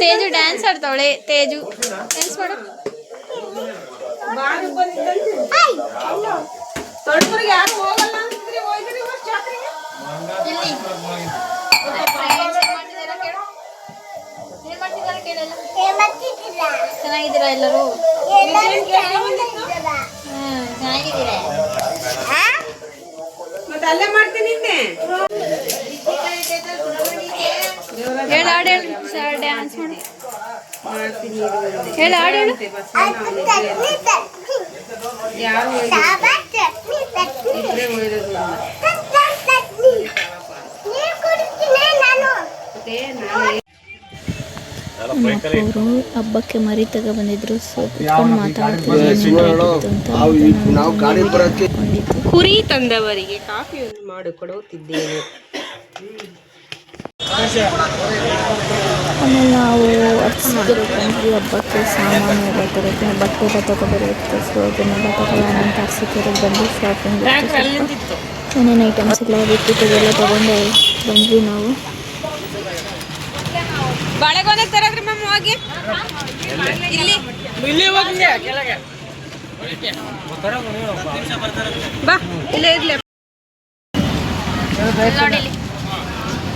Teju dance ಆಡ್ತಾವಳೆ. Teju dance ಮಾಡು. ಚೆನ್ನಾಗಿದ್ದೀರಾ ಎಲ್ಲರೂ? ಮತ್ತೆ ಅಲ್ಲೇ ಮಾಡ್ತೀನಿ ನಿನ್ನೆ. ಹೇಳು ಹಾಡು ಹೇಳು. ಸರ್ ಡ್ಯಾನ್ಸ್ ಮಾಡಿ. ಮಾಡ್ತೀನಿ ಹೇಳು ಹಾಡು ಹೇಳು. ಯಾರು ಇಬ್ಬರೇ ಹೋಯ್ದದು ಮತ್ತೆ ನಾಳೆ ಅವರು ಹಬ್ಬಕ್ಕೆ ಮರಿ ತಗ ಬಂದಿದ್ರು ಸೊ ಕುತ್ಕೊಂಡು ಮಾತಾಡ್ತಿದ್ರು ಕುರಿ ತಂದವರಿಗೆ ಕಾಫಿಯನ್ನು ಮಾಡಿಕೊಡುತ್ತಿದ್ದೇನೆ ಆಮೇಲೆ ನಾವು ಅರ್ಸಿಕೆರೆ ಬಂದ್ವಿ ಹಬ್ಬಕ್ಕೆ ಸಾಮಾನು ಎಲ್ಲ ತರೋದು ಬಟ್ಟೆ ಎಲ್ಲ ತೊಗೊಬರುತ್ತೆ ಸೊ ಅದನ್ನೆಲ್ಲ ತಗೊಳ್ಳೋಣ ಅಂತ ಅರ್ಸಿಕೆರೆಗೆ ಬಂದು ಶಾಪಿಂಗ್ ಏನೇನು ಐಟಮ್ಸ್ ಎಲ್ಲ ಬಿಟ್ಟಿತ್ತು ಅದೆಲ್ಲ ತಗೊಂಡು ಬಂದ್ವಿ ನಾವು. ಬಾಳೆಗೊನೆ ತರದ್ರಿ ಮ್ಯಾಮ್ ಹೋಗಿ. ಇಲ್ಲಿ. ಇಲ್ಲಿ ಹೋಗಿ ಬಾ ಇಲ್ಲೇ ಇರ್ಲಿ. ನೋಡಿ ಇಲ್ಲಿ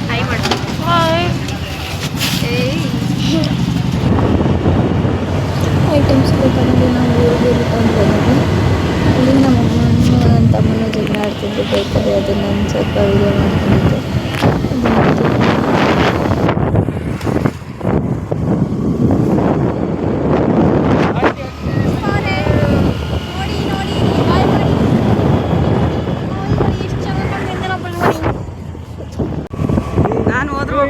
ಹಾಯ್ ಮಾಡು ಐಟಮ್ಸ್ ತಗೊಂಡು ನಾವು ಊರಿಗೆ ಬಂದ್ವಿ ಅಲ್ಲಿ ನಮ್ಮ ಅಮ್ಮ ನನ್ನ ತಮ್ಮನ ಜಗಳ ಆಡ್ತಿದ್ದು ಬೇಕಾದ್ರೆ ಅದನ್ನ ನಾನು ಸ್ವಲ್ಪ ವಿಡಿಯೋ ಮಾಡ್ಕೊಂಡಿದ್ದೆ. ನಾನು ಹೋದ್ರು.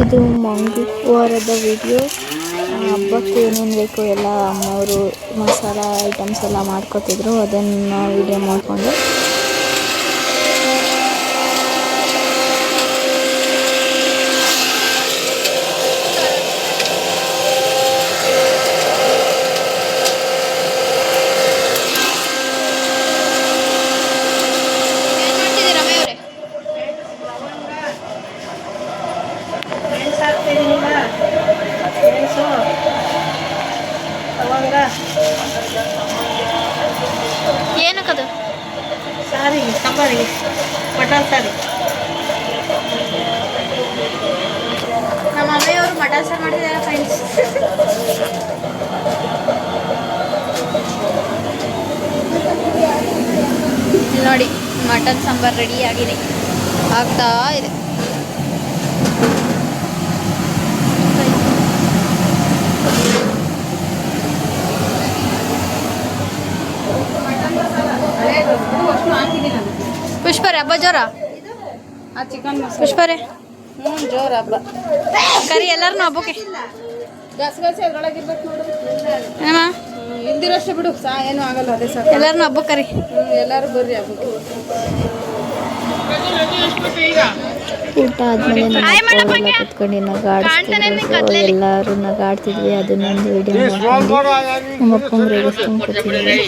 ಇದು ಮಂಗಳವಾರದ ವಿಡಿಯೋ ಹಬ್ಬಕ್ಕೆ ಏನೇನು ಬೇಕು ಎಲ್ಲ ಅಮ್ಮವರು ಮಸಾಲ ಐಟಮ್ಸ್ ಎಲ್ಲ ಮಾಡ್ಕೊತಿದ್ರು. ಅದನ್ನು ವಿಡಿಯೋ ಮಾಡಿಕೊಂಡು ಏನಕ್ಕದು ಸಾರಿಗೆ ಸಾಂಬಾರಿಗೆ. ಮಟನ್ ಸಾರಿ. ನಮ್ಮ ಮಮ್ಮಿಯವರು ಮಟನ್ ಸಾರು ಮಾಡ್ತಿದ್ದಾರೆ ಫ್ರೆಂಡ್ಸ್ ನೋಡಿ ಮಟನ್ ಸಾಂಬಾರ್ ರೆಡಿ ಆಗಿದೆ. ಆಗ್ತಾ ಇದೆ. ಪುಷ್ಪರೇ ಹಬ್ಬ ಜೋರ? ಆ ಚಿಕನ್ ಪುಷ್ಪರೇ ಹ್ಞೂ ಜೋರು ಹಬ್ಬ. ಕರಿ ಎಲ್ಲರನ್ನೂ ಹಬ್ಬಕ್ಕೆ? ಗಸಗಸೆ ನೋಡು. ಏನಮ್ಮ? ಇಲ್ದಿರಷ್ಟೇ ಬಿಡು ಸಾ ಏನೂ ಆಗಲ್ಲ ಅದೇ ಸರ್ ಎಲ್ಲರನ್ನೂ ಹಬ್ಬಕ್ಕೆ ಕರಿ. ಹ್ಞೂ ಎಲ್ಲರೂ ಬರ್ರಿ ಹಬ್ಬಕ್ಕೆ. ಊಟ ಆದ್ಮೇಲೆ ಕುತ್ಕೊಂಡು ನಗಾಡಿಸ್ತಿದ್ರು. ಸೊ ಎಲ್ಲರೂ ನಗಾಡ್ತಿದ್ವಿ ಅದನ್ನೊಂದು ವಿಡಿಯೋ ನಮ್ಮ ಅಪ್ಪಂಗೆ ರೇಗಿಸ್ಕೊಂಡು ಕೂತಿದ್ವಿ